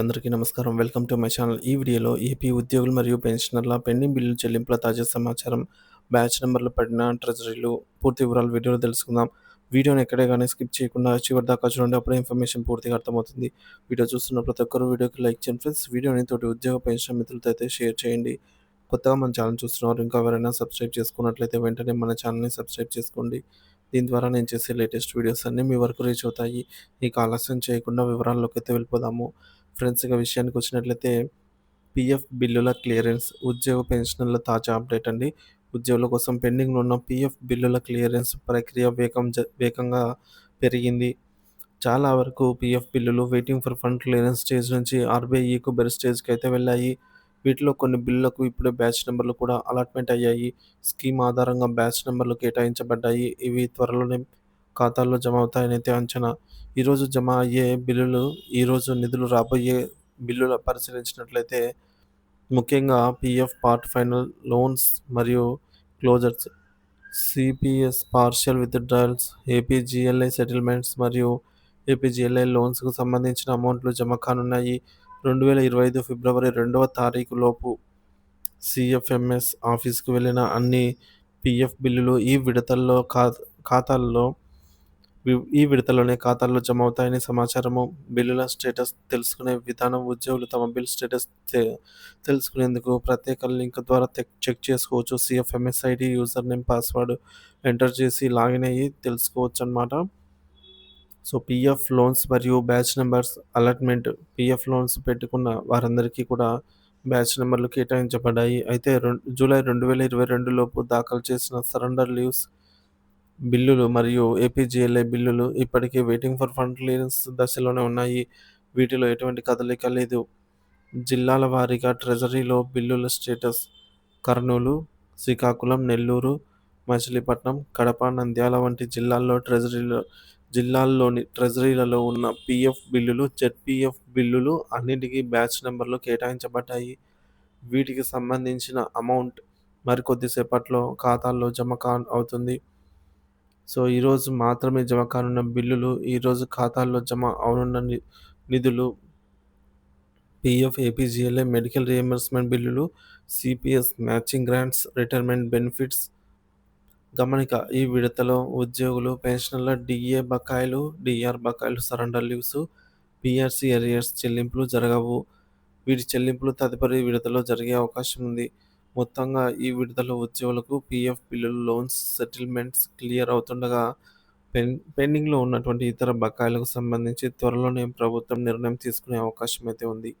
అందరికీ నమస్కారం. Welcome to my channel. ఈ వీడియోలో ఏపీ ఉద్యోగులు మరియు పెన్షనర్ల పెండింగ్ బిల్లుల చెల్లింపుల తాజా సమాచారం బ్యాచ్ నెంబర్లు పడిన ట్రెజరీలు పూర్తి వివరాలు వీడియోలో తెలుసుకుందాం. వీడియోని ఎక్కడే కానీ స్కిప్ చేయకుండా చివరి దాకా చూడండి అప్పుడే ఇన్ఫర్మేషన్ పూర్తిగా అర్థమవుతుంది. వీడియో చూస్తున్న ప్రతి ఒక్కరు వీడియోకి లైక్ చేయండి ఫ్రెండ్స్. వీడియోని తోటి ఉద్యోగ పెన్షన్ మిత్రులతో అయితే షేర్ చేయండి. కొత్తగా మన ఛానల్ చూస్తున్నారు ఇంకా ఎవరైనా సబ్స్క్రైబ్ చేసుకున్నట్లయితే వెంటనే మన ఛానల్ని సబ్స్క్రైబ్ చేసుకోండి. దీని ద్వారా నేను చేసే లేటెస్ట్ వీడియోస్ అన్నీ మీ వరకు రీచ్ అవుతాయి. ఇక ఆలస్యం చేయకుండా వివరాల్లోకి అయితే వెళ్ళిపోదాము. ఫ్రెండ్స్ ఇక విషయానికి వచ్చినట్లయితే పిఎఫ్ బిల్లుల క్లియరెన్స్ ఉద్యోగ పెన్షన్ల తాజా అప్డేట్ అండి. ఉద్యోగుల కోసం పెండింగ్లో ఉన్న పిఎఫ్ బిల్లుల క్లియరెన్స్ ప్రక్రియ వేగం వేగంగా పెరిగింది. చాలా వరకు పిఎఫ్ బిల్లులు waiting for fund clearance stage నుంచి ఆర్బీఐకు బెర్ స్టేజ్కి అయితే వెళ్ళాయి. వీటిలో కొన్ని బిల్లులకు ఇప్పుడే బ్యాచ్ నెంబర్లు కూడా అలాట్మెంట్ అయ్యాయి. స్కీమ్ ఆధారంగా బ్యాచ్ నెంబర్లు కేటాయించబడ్డాయి. ఇవి త్వరలోనే ఖాతాల్లో జమ అవుతాయనైతే అంచనా. ఈరోజు జమ అయ్యే బిల్లులు ఈరోజు నిధులు రాబోయే బిల్లుల పరిశీలించినట్లయితే ముఖ్యంగా పిఎఫ్ పార్ట్ ఫైనల్ లోన్స్ మరియు closures CPS partial withdrawals APGLI settlements మరియు ఏపీజిఎల్ఐ లోన్స్కు సంబంధించిన అమౌంట్లు జమ కానున్నాయి. రెండు వేల ఇరవై ఐదు ఫిబ్రవరి రెండవ తారీఖు లోపు సిఎఫ్ఎంఎస్ ఆఫీస్కు వెళ్ళిన అన్ని పిఎఫ్ బిల్లులు ఈ విడతల్లో ఖా ఖాతాల్లో ఈ విడతలోనే ఖాతాల్లో జమ అవుతాయని సమాచారము. బిల్లుల స్టేటస్ తెలుసుకునే విధానం ఉద్యోగులు తమ బిల్ స్టేటస్ తెలుసుకునేందుకు ప్రత్యేక లింక్ ద్వారా చెక్ చేసుకోవచ్చు. CFMS ID user name password enter చేసి లాగిన్ అయ్యి తెలుసుకోవచ్చు అనమాట సో పిఎఫ్ లోన్స్ మరియు batch numbers allotment PF loans పెట్టుకున్న వారందరికీ కూడా బ్యాచ్ నెంబర్లు కేటాయించబడ్డాయి. అయితే రెండు జూలై రెండు వేల ఇరవై రెండులోపు దాఖలు చేసిన సరెండర్ లీవ్స్ బిల్లులు మరియు ఏపీజీఎల్ఏ బిల్లులు ఇప్పటికే వెయిటింగ్ ఫర్ ఫండ్ క్లియరెన్స్ దశలోనే ఉన్నాయి. వీటిలో ఎటువంటి కదలిక లేదు. జిల్లాల వారీగా ట్రెజరీలో బిల్లుల స్టేటస్ కర్నూలు శ్రీకాకుళం నెల్లూరు మచిలీపట్నం కడప నంద్యాల వంటి జిల్లాల్లో ట్రెజరీలో జిల్లాల్లోని ట్రెజరీలలో ఉన్న పిఎఫ్ బిల్లులు జెడ్పిఎఫ్ బిల్లులు అన్నింటికీ బ్యాచ్ నెంబర్లు కేటాయించబడ్డాయి. వీటికి సంబంధించిన అమౌంట్ మరికొద్దిసేపట్లో ఖాతాల్లో జమ కా అవుతుంది. సో ఈరోజు మాత్రమే జమ కానున్న బిల్లులు ఈరోజు ఖాతాల్లో జమ అవనున్న నిధులు పిఎఫ్ ఏపీజీఎల్ఏ మెడికల్ రియంబర్స్మెంట్ బిల్లులు CPS matching grants retirement benefits గమనిక ఈ విడతలో ఉద్యోగులు పెన్షన్ల డిఏ బకాయిలు డిఆర్ బకాయిలు సరెండర్ లీవ్స్ పిఆర్సి ఎరియర్స్ చెల్లింపులు జరగవు. వీటి చెల్లింపులు తదుపరి విడతలో జరిగే అవకాశం ఉంది. మొత్తంగా ఈ విడతలో ఉద్యోగులకు పిఎఫ్ బిల్లులు లోన్స్ సెటిల్మెంట్స్ క్లియర్ అవుతుండగా పెన్ పెండింగ్లో ఉన్నటువంటి ఇతర బకాయిలకు సంబంధించి త్వరలోనే ప్రభుత్వం నిర్ణయం తీసుకునే అవకాశం అయితే ఉంది.